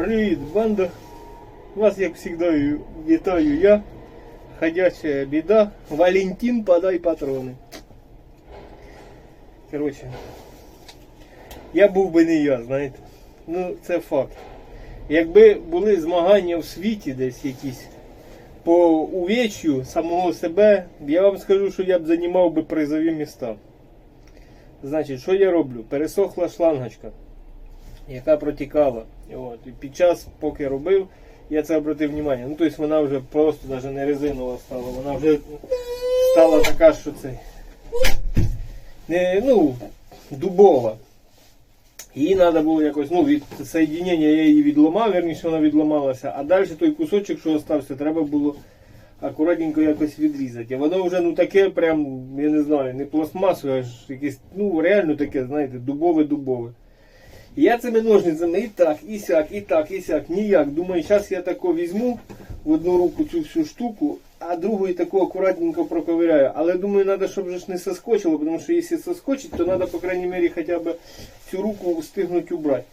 Привіт, банда! Вас, як завжди, вітаю я, ходячая біда, Валентин, подай патрони. Коротше, я був би не я, знаєте. Ну, це факт. Якби були змагання в світі десь якісь по увечью самого себе, я вам скажу, що я б займав би призові міста. Значить, що я роблю? Пересохла шлангочка яка протікала. От. І під час, поки робив, я це обратив увагу. Ну, тобто вона вже просто навіть не резинова стала, вона вже стала така, що це не, ну, дубова. Її треба було якось, ну, від соєднення я її відламав, верніше вона відламалася, а далі той кусочок, що залишився, треба було акуратненько якось відрізати. А воно вже ну таке, прям, я не знаю, не пластмасове, аж якесь, ну реально таке, знаєте, дубове-дубове. Я цими ножницями і так, і сяк, і так, і сяк, ніяк. Думаю, зараз я тако візьму в одну руку цю всю штуку, а другою таку акуратненько проковиряю. Але думаю, треба, щоб ж не соскочило, тому що якщо соскочить, то треба, по крайней мере, хоча б цю руку встигнути убрати.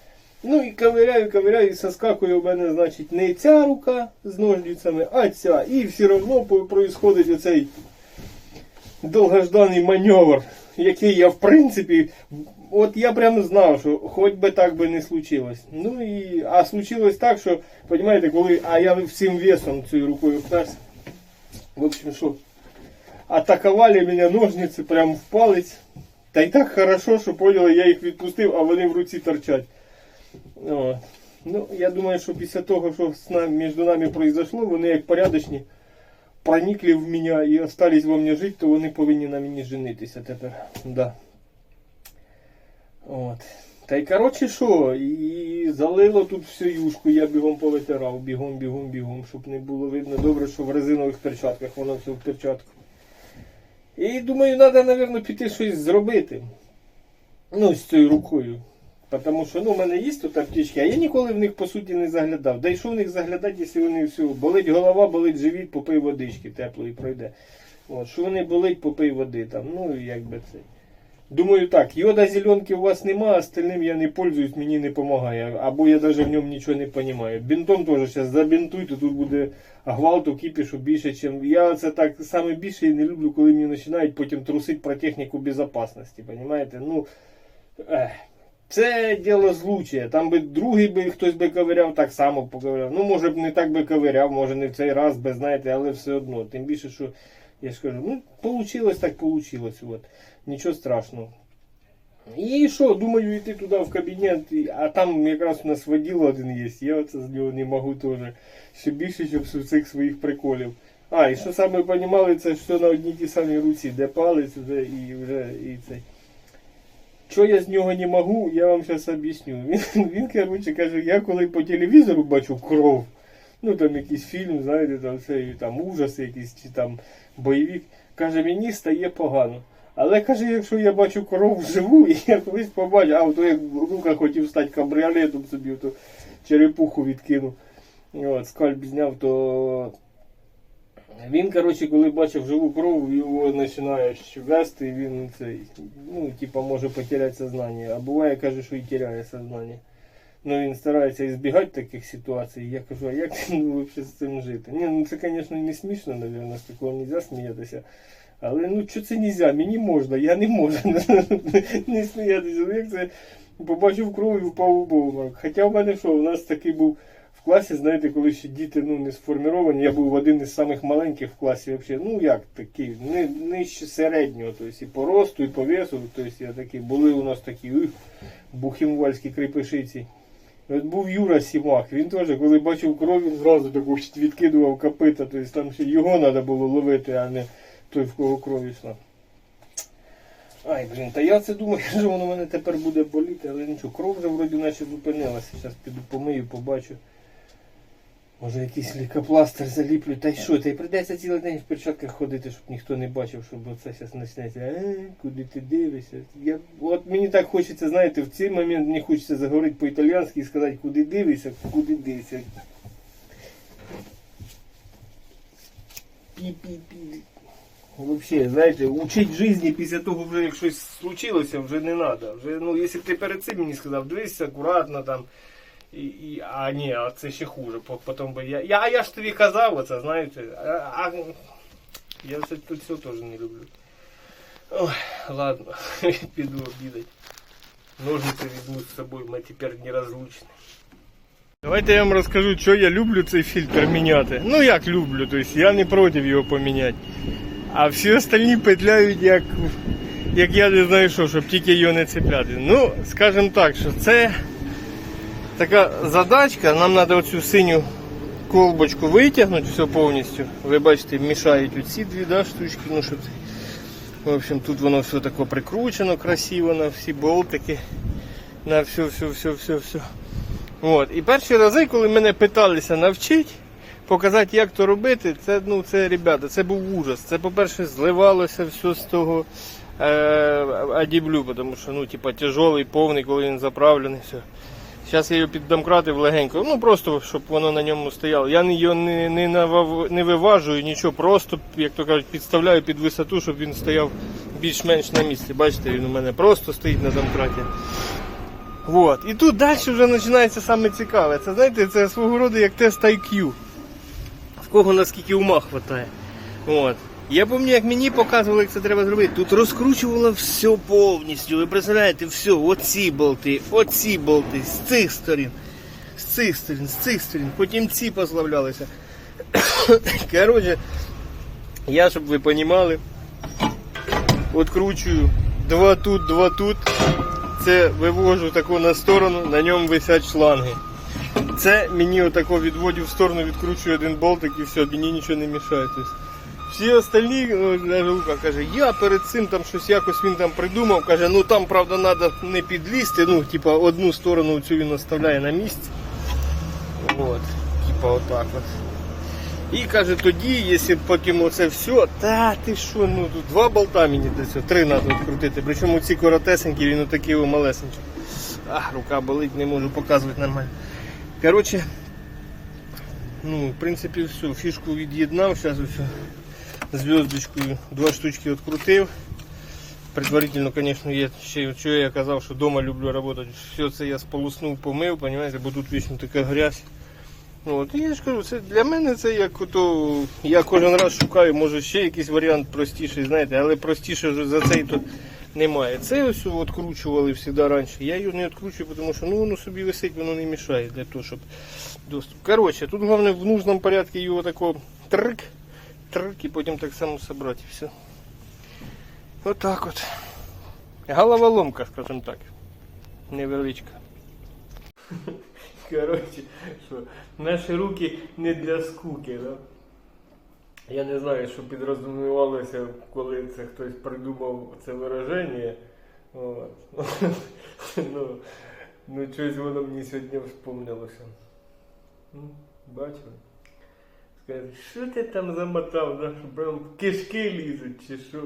Ну і ковиряю, ковиряю, і соскакує у мене, значить, не ця рука з ножницями, а ця. І все одно происходить оцей довгожданий маневр, який я в принципі, от я прямо знав, що хоч би так би не случилось. Ну і, а случилось так, що, розумієте, коли, а я всім весом цією рукою вперся. В общем, що, атакували мене ножниці прямо в палець. Та й так хорошо, що поняли, я їх відпустив, а вони в руці торчать. От. Ну, я думаю, що після того, що між нами произошло, вони як порядочні проникли в мене і остались во мне жити, то вони повинні на мені женитися тепер. Да. От. Та й коротше що, і залило тут всю юшку, я бігом повитирав, бігом, бігом, бігом, щоб не було видно добре, що в резинових перчатках, воно все в перчатку. І думаю, треба, мабуть, піти щось зробити. Ну, з цією рукою. Тому що ну, у мене є тут аптечки, а я ніколи в них по суті не заглядав. Да й що в них заглядати, якщо вони все. Болить голова, болить живіт, попий водички теплої пройде. От, що вони болить, попий води там. Ну і якби це. Думаю так, йода зеленки у вас нема, остальним я не пользуюсь, мені не допомагає. Або я навіть в ньому нічого не розумію. Бінтом теж зараз забінтуйте, тут буде гвалту, кіпішу більше, ніж. Я це так саме більше і не люблю, коли мені починають потім трусити про техніку безпечності. Ну, ех. Це діло злучає. Там би другий би хтось би ковиряв, так само поковиряв. Ну, може б не так би ковиряв, може не в цей раз, би, знаєте, але все одно. Тим більше, що я ж кажу, ну, получилось так получилось. От. Нічого страшного. І що, думаю, йти туди в кабінет, а там якраз у нас воділо один є, я оце з нього не можу теж. Ще більше, щоб з цих своїх приколів. А, і що саме розуміли, це що на одній тій самій руці, де палець вже і вже і цей. Що я з нього не можу, я вам зараз об'ясню. Він, він коротше, каже, я коли по телевізору бачу кров, ну там якийсь фільм, знаєте, там це там ужас якийсь чи там бойовик, каже, мені стає погано. Але каже, якщо я бачу кров вживу, і я колись побачу, а то як рука хотів стати кабріолетом собі, то черепуху відкинув. От, скальп зняв, то він, коротше, коли бачив живу кров, його починає вести, і він цей, ну, типа, може потеряти сознання. А буває, каже, що і теряє сознання. Ну він старається ізбігати таких ситуацій. Я кажу, а як ну, взагалі з цим жити? Ні, ну це, звісно, не смішно, мабуть, з такого не можна сміятися. Але ну що це не можна? Мені можна, я не можу не сміятися. Ну, Як це побачив кров і впав у обморок. Хоча в мене що, у нас такий був класі, знаєте, коли ще діти ну, не сформовані, я був один із самих маленьких в класі. Взагалі, ну як такий, не, нижче середнього, тобто і по росту, і по весу. Тобто я такий, були у нас такі ух, бухімвальські кріпишиці. От був Юра Сімах, він теж, коли бачив кров, він зразу таку відкидував копита, тобто там ще його треба було ловити, а не той, в кого кров йшла. Ай, блін, та я це думаю, що воно в мене тепер буде боліти, але нічого, кров вже вроді наче зупинилася. Зараз піду помию, побачу. Може якийсь лікопластир заліплю, та й що, та й прийдеться цілий день в перчатках ходити, щоб ніхто не бачив, щоб це зараз почнеться. Е, куди ти дивишся? Я, от мені так хочеться, знаєте, в цей момент мені хочеться заговорити по-італійськи і сказати, куди дивишся, куди дивишся. Пі-пі-пі. Вообще, знаєте, учить житті після того, вже як щось случилося, вже не треба. Вже, ну, якщо б ти перед цим мені сказав, дивись акуратно там. І, і, а ні, а це ще хуже. по- Потім би я, я, я ж тобі казав оце, знаєте. А, я це тут все теж не люблю. Ой, ладно, піду обідати. Ножниці візьму з собою, ми тепер нерозлучні. Давайте я вам розкажу, що я люблю цей фільтр міняти. Ну як люблю, тобто я не проти його поміняти. А всі остальні петляють як, як я не знаю що, щоб тільки його не цепляти. Ну, скажімо так, що це така задачка. Нам треба оцю синю колбочку витягнути все повністю. Ви бачите, мішають оці дві да, штучки. Ну, щоб... В общем, тут воно все таке прикручено красиво на всі болтики. На все, все, все, все, все. От. І перші рази, коли мене питалися навчити, показати, як то робити, це, ну, це, ребята, це був ужас. Це, по-перше, зливалося все з того е, адіблю, тому що ну, типа, тяжелий, повний, коли він заправлений. Все. Зараз я його піддомкратив легенько, ну просто щоб воно на ньому стояло. Я його не, не, не виважую, нічого, просто, як то кажуть, підставляю під висоту, щоб він стояв більш-менш на місці. Бачите, він у мене просто стоїть на домкраті. Вот. І тут далі вже починається саме цікаве. Це знаєте, це свого роду як тест IQ. В кого наскільки ума хватає. От. Я пам'ятаю, як мені показували, як це треба зробити. Тут розкручувало все повністю. Ви представляєте, все, оці болти, оці болти, з цих сторін, з цих сторін, з цих сторін. Потім ці пославлялися. Коротше, я, щоб ви розуміли, откручую два тут, два тут. Це вивожу тако на сторону, на ньому висять шланги. Це мені отако відводю в сторону, відкручую один болтик і все, мені нічого не мішає. Всі остальні, навіть Лука каже, я перед цим там щось якось він там придумав, каже, ну там правда треба не підлізти, ну, типа одну сторону цю він оставляє на місці. От, типа отак от. І каже, тоді, якщо потім оце все, та ти що, ну тут два болта мені цього, три треба відкрутити. Причому ці коротесенькі, він отакий малесенький. А, рука болить, не можу показувати нормально. Коротше, ну, в принципі, все, фішку від'єднав, зараз все зв'язочкою два штучки відкрутив. Предварительно, звісно, є ще, що я казав, що вдома люблю працювати. Все це я сполоснув, помив, розумієте, бо тут вічно така грязь. От, і я ж кажу, це для мене це як ото, я кожен раз шукаю, може ще якийсь варіант простіший, знаєте, але простіше вже за цей тут немає. Це ось відкручували завжди раніше. Я його не відкручую, тому що ну, воно собі висить, воно не мішає для того, щоб доступ. Коротше, тут головне в нужному порядку його тако трик, трик і потім так само собрати все. Отак от. Головоломка, скажімо так. Невеличка. Коротше, що наші руки не для скуки, да? Я не знаю, що підрозумівалося, коли це хтось придумав це вираження. От. ну, ну, щось воно мені сьогодні вспомнилося. Бачили? Що ти там замотав, да? що кишки лізуть чи що?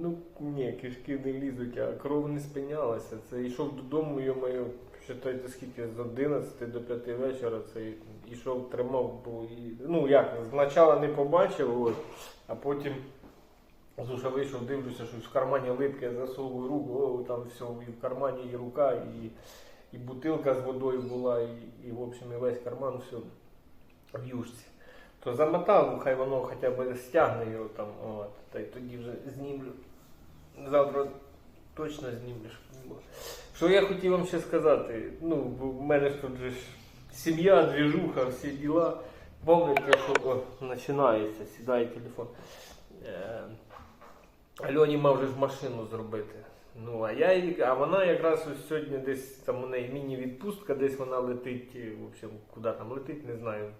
Ну, ні, кишки не лізуть, а кров не спинялася. Це йшов додому, йомаю, считайте, скільки з 11 до 5 вечора це йшов, тримав, бо і, ну як, спочатку не побачив, от, а потім з уша вийшов, дивлюся, що в кармані липке, засовую руку, о, там все, і в кармані і рука, і, і бутилка з водою була, і, і в общем, і весь карман, все в юшці. То замотав, хай воно хоча б стягне його там, от, та й тоді вже знімлю. Завтра точно знімлю. Що я хотів вам ще сказати? Ну, в мене ж тут же ж сім'я, двіжуха, всі діла. Помните, що о, починається, сідає телефон. Е, Альоні мав вже ж машину зробити. Ну, а я а вона якраз ось сьогодні десь там у неї міні-відпустка, десь вона летить, е, в общем, куди там летить, не знаю,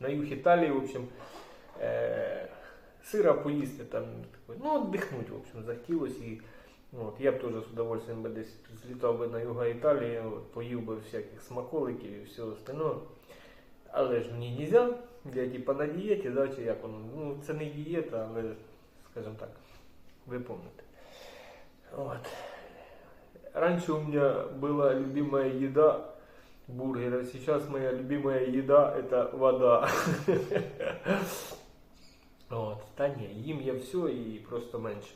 на юг Італії, в общем, е, сира поїсти там, ну, віддихнути, в общем, захотілося. І, ну, от, я б теж з удовольствием би десь злітав би на юга Італії, от, поїв би всяких смаколиків і все остальное. Але ж мені нельзя, я типа на дієті, да, чи як воно. Ну, це не дієта, але, скажімо так, ви помните. Вот. Раньше у меня была любимая еда бургер, а сейчас моя любимая еда это вода. Вот. Та ні, їм я все і просто менше.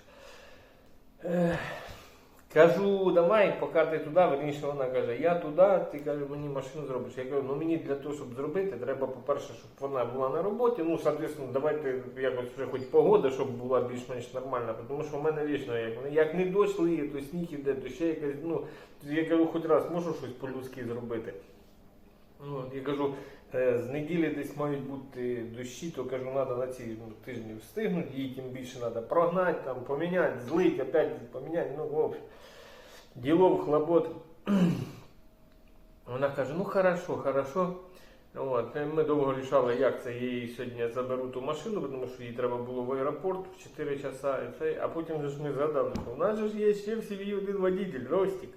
Кажу, давай, поки ти туди, верніше вона каже, я туди, ти каже, мені машину зробиш. Я кажу, ну мені для того, щоб зробити, треба, по-перше, щоб вона була на роботі. Ну, соответственно, давайте якось вже хоч погода, щоб була більш-менш нормальна. Тому що в мене вічно, як, як не дощ лиє, то сніг іде, то ще якась, ну, я кажу, хоч раз можу щось по-людськи зробити. Ну, я кажу, з неділі десь мають бути дощі, то кажу, треба на ці тижні встигнути, її тим більше треба прогнати, там, поміняти, злить, опять поміняти. Ну, в общем, ділов, хлопот. Вона каже, ну хорошо, хорошо. От, е, ми довго рішали, як це її сьогодні заберу ту машину, тому що їй треба було в аеропорт в 4 часа, це, а потім ж ми згадали, що у нас ж є ще в сім'ї один водитель, Ростик.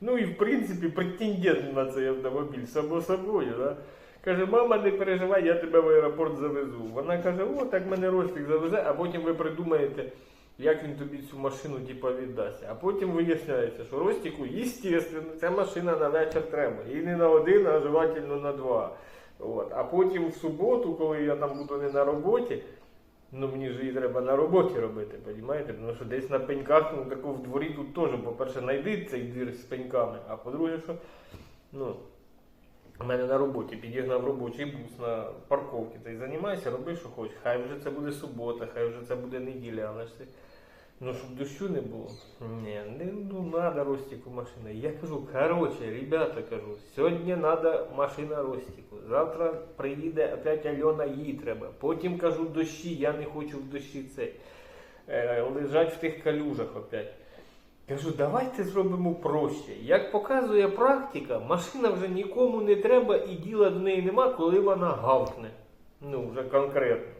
Ну і в принципі претендент на цей автомобіль, само собою. Да? Каже, мама, не переживай, я тебе в аеропорт завезу. Вона каже, о, так мене Ростик завезе, а потім ви придумаєте, як він тобі цю машину типа, віддасть. А потім виясняється, що Ростику, естественно, ця машина на вечір треба. І не на один, а желательно на два. От. А потім в суботу, коли я там буду не на роботі, Ну мені ж її треба на роботі робити, розумієте? Тому що десь на пеньках, ну тако в дворі тут теж, по-перше, знайди цей двір з пеньками, а по-друге, що ну, у мене на роботі підігнав робочий бус на парковці. Ти займайся, роби, що хочеш. Хай вже це буде субота, хай вже це буде неділя, але ж ти. Ну, щоб дощу не було. Ні, не ну, надо Ростику машина. Я кажу, короче, ребята, кажу, сьогодні надо машина Ростику. Завтра приїде опять Альона, їй треба. Потім кажу, дощі, я не хочу в дощі цей. Е, лежать в тих калюжах опять. Кажу, давайте зробимо проще. Як показує практика, машина вже нікому не треба і діла до неї нема, коли вона гавкне. Ну, вже конкретно.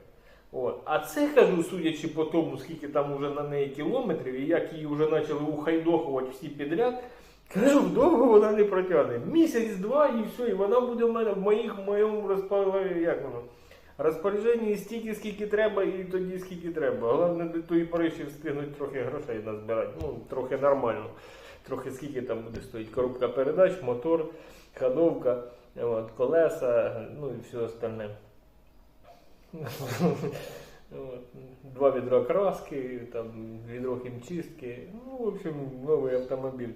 От. А це кажу, судячи по тому, скільки там вже на неї кілометрів, і як її вже почали ухайдохувати всі підряд, кажу, довго вона не протягне. Місяць-два і все, і вона буде в мене в моїх в моєму розпорядженні, як воно, розпорядженні стільки, скільки треба, і тоді скільки треба. Головне до тої пори ще встигнуть трохи грошей назбирати. Ну, трохи нормально. Трохи скільки там буде стоїть коробка передач, мотор, ходовка, от, колеса, ну і все остальне. Два відра краски, там, відро хімчистки. Ну, в общем, новий автомобіль.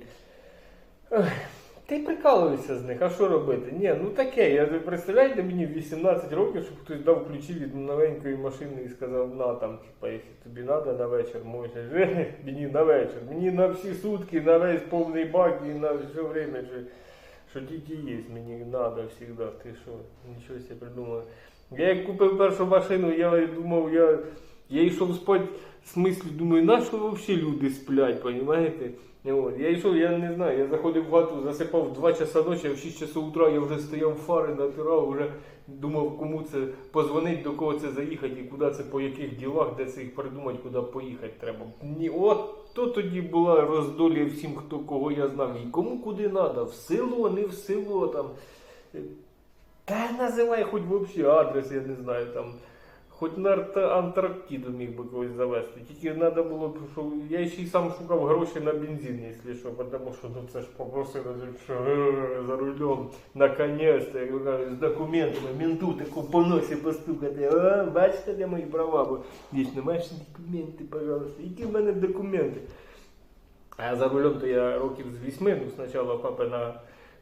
Й прикалуюся з них, а що робити? Ні, ну таке, я представляєте мені в 18 років, щоб хтось дав ключі від новенької машини і сказав, на там, типа, якщо тобі треба на вечір, можеш. Мені на вечір. Мені на всі сутки, на весь повний бак і на все время, що, що тільки є, мені треба завжди. Ти що, нічого себе придумав. Я як купив першу машину, я думав, я, я йшов спати з мислю, думаю, на що взагалі люди сплять, розумієте? От, я йшов, я не знаю, я заходив в хату, засипав в 2 часа ночі, а в 6 часов утра я вже стояв фари, натирав, вже думав, кому це позвонити, до кого це заїхати і куди це, по яких ділах, де це їх придумати, куди поїхати треба. Ні, от то тоді була роздолі всім, хто кого я знав, і кому куди треба, в село, не в село там. Та називай хоч взагалі адрес, я не знаю там. Хоч на Антарктиду міг би когось завести. Тільки треба було, б, що я ще й сам шукав гроші на бензин, якщо що, тому що ну це ж попросили, що «Е, за рулем, наконець-то, як кажуть, з документами, менту таку по носі постукати. А, бачите, де мої права, бо вічно маєш документи, пожалуйста. Які в мене документи? А за рулем то я років з вісьми, ну спочатку папа на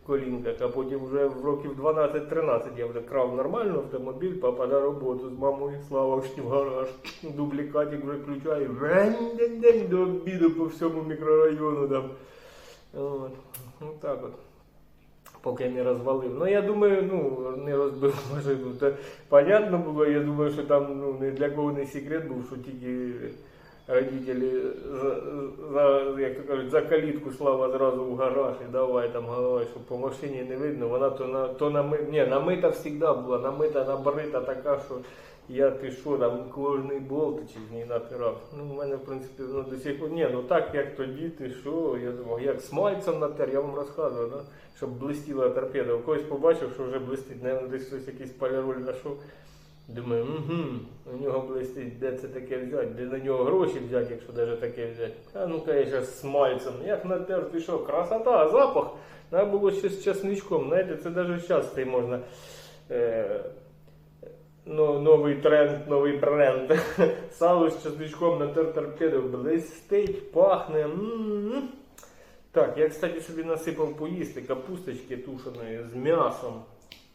колінках, а потім вже в років 12-13 я вже крав нормально автомобіль, папа на роботу з мамою слава в гараж, дублікатик виключаю, день до обіду по всьому мікрорайону там. От. Ну так от. Поки не розвалив. Ну я думаю, ну не розбив машину. Це понятно було, я думаю, що там ну, не для кого не секрет був, що тільки родителі за, за, то кажуть, за калітку слава зразу в гараж і давай там головай, щоб по машині не видно. Вона то на то на ні, намита завжди була, намита, набрита така, що я ти що, там кожний болтичок з неї натирав. Ну, у мене, в принципі, ну, до сих пор, ні, ну так як тоді, ти що, я думав, як смальцем натер, я вам розказував, да? щоб блистіла торпеда. У когось побачив, що вже блистить, наверное, десь хтось якийсь поляроль знайшов. Думаю, угу, у нього блистить, де це таке взяти, де на нього гроші взяти, якщо навіть таке взяти. А ну-ка я зараз з смальцем. Як натер, ти що, красота, запах. Треба було ще з часничком. Знаєте, це навіть зараз це можна. Е, ну, новий тренд, новий бренд. Сало з часничком натер торпеду блистить, пахне. М-м-м. Так, я, кстати, собі насипав поїсти капусточки тушеної з м'ясом.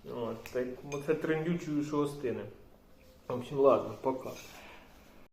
От, так, оце трендючою, що остине. В общем, ладно, пока.